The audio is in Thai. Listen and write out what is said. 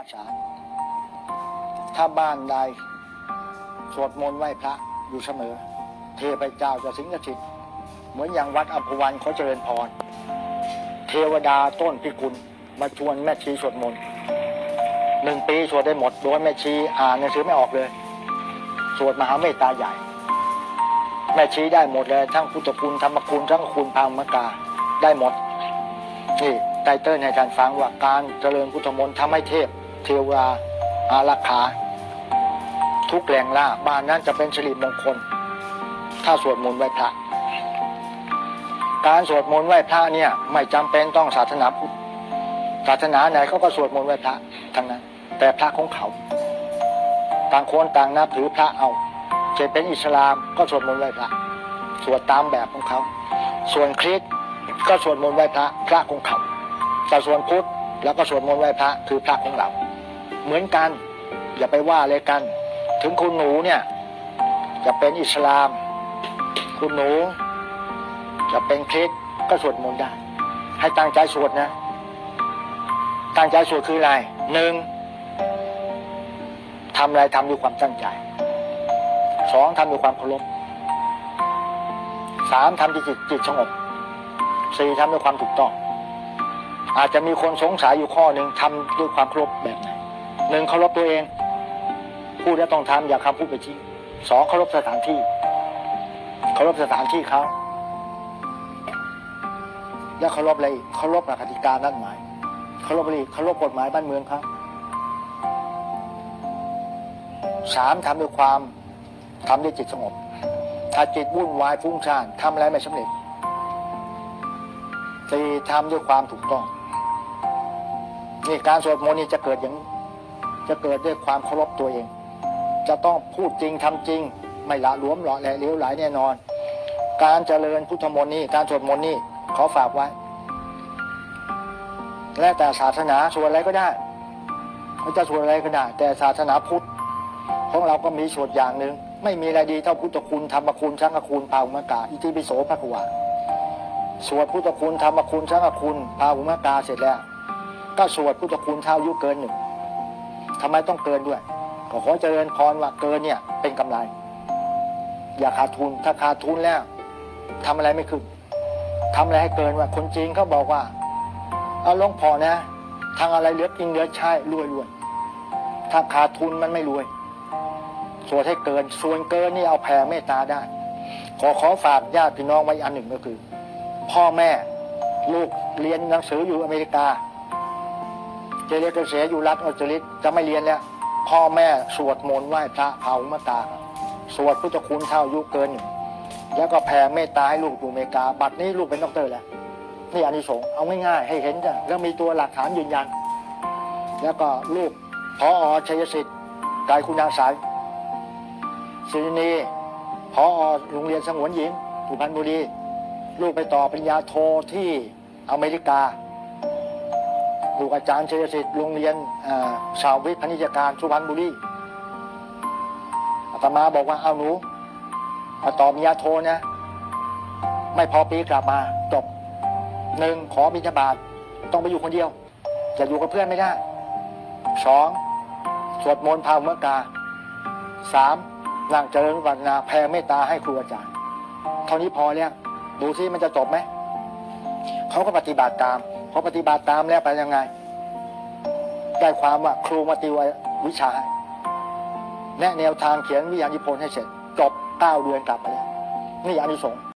าสาถ้าบ้านใดสวดมนต์ไหว้พระอยู่เสมอ เทพเจ้าจะสิงสถิตเหมือนอย่างวัดอัมพวันเขาเจริญพร เทวดาต้นพิกุลมาชวนแม่ชีสวดมนต์หนึ่งปีสวดได้หมดโดยแม่ชีอ่านหนังสือไม่ออกเลย สวดมหาเมตตาใหญ่ แม่ชีได้หมดเลยทั้งพุทธคุณธรรมคุณทั้งคุณพามกาได้หมดนี่ไตเติ้ลให้ท่านฟังว่าการเจริญพุทธมนต์ทำให้เทพ เทวาอารักขา ทุกแหล่งล่าบ้านนั้นจะเป็นสิริมงคล ถ้าสวดมนต์ไหว้พระ การสวดมนต์ไหว้พระเนี่ย ไม่จำเป็นต้องศาสนาพุทธศาสนาไหนเขาก็สวดมนต์ไหว้พระทั้งนั้น แต่พระของเขา ต่างคนต่างนับถือพระเอาจะเป็นอิสลามก็สวดมนต์ไหว้พระสวดตามแบบของเขา ส่วนคริสก็สวดมนต์ไหว้พระพระของเขาแต่ส่วนพุทธแล้วก็สวดมนต์ไหว้พระคือพระของเรา เหมือนกัน อย่าไปว่าเลยกัน ถึงคุณหนูเนี่ยจะเป็นอิสลาม คุณหนู จะเป็นคริสก็สวดมนต์ได้ ให้ตั้งใจสวดนะ ตั้งใจสวดคืออะไรหนึ่งทำอะไรทำด้วยความตั้งใจสองทำด้วยความเคารพสามทำที่จิตจิตสงบสี่ทำด้วยความถูกต้อง อาจจะมีคนสงสัยอยู่ข้อหนึ่งทำด้วยความเคารพแบบไหน หนึ่งเคารพตัวเอง พูดแล้วต้องทำอย่าคำพูดไปจริงสองเคารพสถานที่เคารพสถานที่เขาแล้วเคารพอะไรอีกเคารพหลักกติกานั่นหมายเคารพอะไรเคารพกฎหมายบ้านเมืองเขาสามทำด้วยความทำด้วยจิตสงบ ถ้าจิตวุ่นวายฟุ้งซ่านทำอะไรไม่สำเร็จสี่ทำด้วยความถูกต้องนี่การสวดมนต์นี่จะเกิดอย่างนี้ จะเกิดด้วยความเคารพตัวเอง จะต้องพูดจริงทำจริง ไม่ละหลวมหล่อแหละเลี้ยวไหลแน่นอน การเจริญพุทธมนต์นี่การสวดมนต์นี่ขอฝากไว้ และแต่ศาสนาสวดอะไรก็ได้เขาจะสวดอะไรก็ได้ แต่ศาสนาพุทธของเราก็มีสวดอย่างหนึ่งไม่มีอะไรดีเท่าพุทธคุณธรรมคุณสังคุณพาหุมกาอิติปิโสภควาสวดพุทธคุณธรรมคุณสังคุณพาหุมกาเสร็จแล้ว ก็สวดพุทธคุณเท่าอายุเกินหนึ่ง ทำไมต้องเกินด้วย ก็ขอเจริญพรว่าเกินเนี่ยเป็นกำไร อย่าขาดทุนถ้าขาดทุนแล้วทำอะไรไม่ขึ้นทำอะไรให้เกินว่า คนจีนเขาบอกว่าเอาหลวงพอนะ ทางอะไรเหลือกินเหลือใช้รวยรวยถ้าขาดทุนมันไม่รวยส่วนให้เกินส่วนเกินนี่เอาแผ่เมตตาได้ ขอขอฝากญาติพี่น้องไว้อันหนึ่งก็คือ พ่อแม่ลูกเรียนหนังสืออยู่อเมริกา เจเรียนเกษตรอยู่รัฐออสเตรเลียจะไม่เรียนแล้วพ่อแม่สวดมนต์ไหว้พระเผามาตา สวดพุทธคุณเท่าอายุเกิน แล้วก็แผ่เมตตาให้ลูกอยู่อเมริกา บัดนี้ลูกเป็นด็อกเตอร์แล้วนี่อานิสงส์เอาง่ายๆให้เห็นจ้ะแล้วมีตัวหลักฐานยืนยัน แล้วก็ลูกพออชัยสิทธิ์กายคุณาสายศิรินีพอโรงเรียนสงวนหญิงสุพรรณบุรีลูกไปต่อปริญญาโทที่อเมริกา ลูกอาจารย์เชยสิทธิ์โรงเรียนอ่าววิทย์พนิจการสุพรรณบุรีอาตมาบอกว่าเอาหนูมาต่อปริญญาโทนะ ไม่พอปีกลับมาจบหนึ่งขอบิณฑบาตต้องไปอยู่คนเดียวจะอยู่กับเพื่อนไม่ได้สองสวดมนต์ภาวเมกาสามนั่งเจริญวัฒนาแผ่เมตตาให้ครูอาจารย์ เท่านี้พอแล้วดูซิมันจะจบไหม เขาก็ปฏิบัติตาม พอปฏิบัติตามแล้วไปยังไง ได้ความว่าครูมาติววิชา แนะแนวทางเขียนวิทยานิพนธ์ให้เสร็จจบเก้าเดือนกลับไปแล้วนี่อานิสงส์